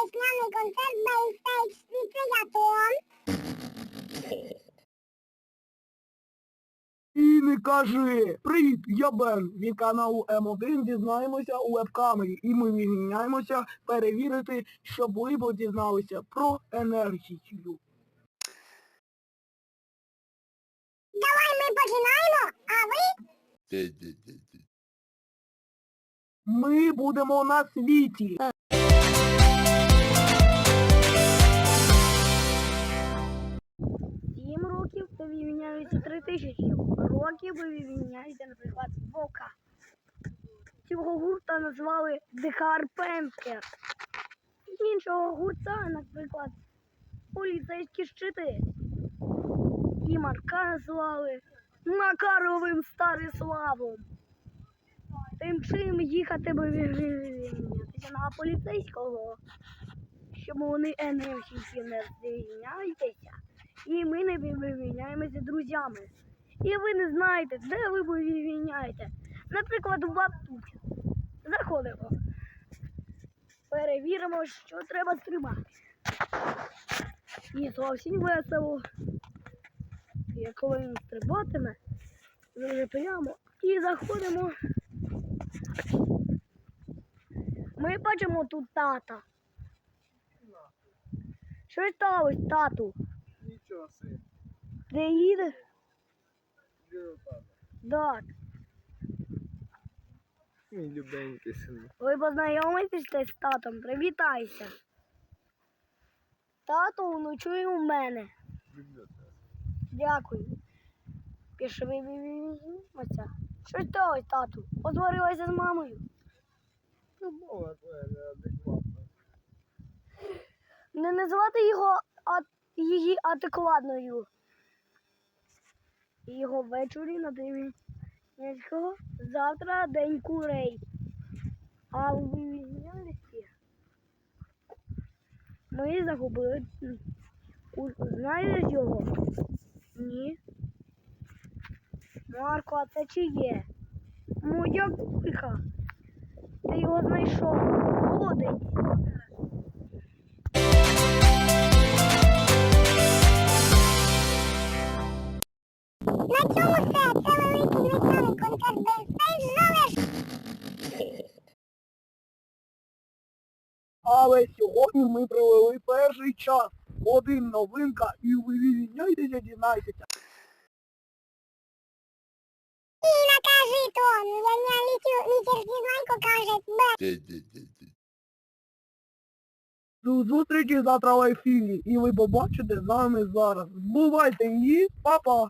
весняний концерт Бейстейдж з театром. І не кажи! Привіт, я Бен. Від каналу М1 дізнаємося у веб-камері. І ми відміняємося перевірити, щоб ви дізналися про енергію. Давай ми починаємо, а ви... Ми будемо на світі. 33 тисячі років ви відміняєте, наприклад, Вока. Цього гурта назвали The Carpenter. Іншого гурта, наприклад, поліцейські щити. І Марка назвали Макаровим Стариславом. Тим чим їхати би відмінятися на поліцейського, щоб вони енергії не зрівняйтеся. І ми не вивільняємося друзями. І ви не знаєте, де ви вивільняєте. Наприклад, в Батут. Заходимо. Перевіримо, що треба стрибати. І зовсім весело. І коли він стрибатиме, прямо. І заходимо. Ми бачимо тут тата. Що сталося, тату? Нічого собі. Де їдеш? Так. Мій любенький син. Ви познайомитесь з татом, привітайся. Тато ночує у мене. Дякую. Пішли вивізімося. Що сталося, тату? Посварилася з мамою. Ну, мова твоя неадекватна. Не називати його а, її адекватною. Його ввечері на Дев'ятського завтра день курей. А у вивізняності ми загубили. Знаєш його? Ні. Марко, а це чи є? Моя курка. Ти його знайшов. Молодець. На цьому все. Це великий звичайний концерт Бейстейдж номер Але сьогодні ми провели перший час. Один новинка і ви відміняйтеся, дізнайтеся. і накажи то. Я не літю, літер дізнайко каже Бен. До зустрічі завтра в ефірі. І ви побачите з нами зараз. Бувайте і па-па!